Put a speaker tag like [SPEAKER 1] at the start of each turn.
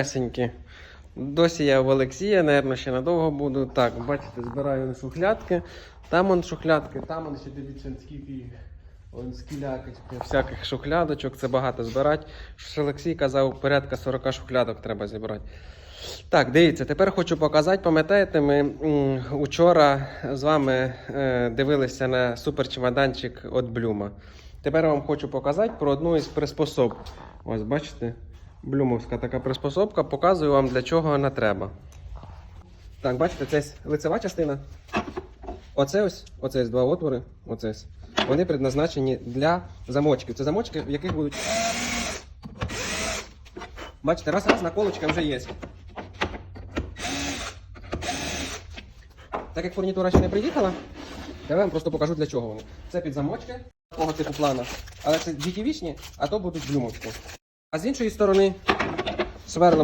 [SPEAKER 1] Есеньки. Досі я в Олексія, напевно, ще надовго буду. Так, бачите, збираю шухлядки. Там он шухлядки, там он ще дивіться, скільки. Он скіляки, всяких шухлядочок, це багато збирати. Що Олексій казав, порядка 40 шухлядок треба зібрати. Так, дивіться, тепер хочу показати. Пам'ятаєте, ми учора з вами е, дивилися на суперчемоданчик від Блюма. Тепер вам хочу показати про одну із приспособ. Ось бачите, блюмовська така приспособка. Показую вам для чого вона треба. Так, бачите, це лицева частина. Оце ось, оце ось два отвори. Оце ось. Вони предназначені для замочків. Це замочки, в яких будуть. Бачите, раз раз наколочка вже є. Так як фурнітура ще не приїхала, я вам просто покажу для чого вони. Це під замочки такого типу плана. Але це GTV-шні, а то будуть блюмовські. А з іншої сторони сверлимо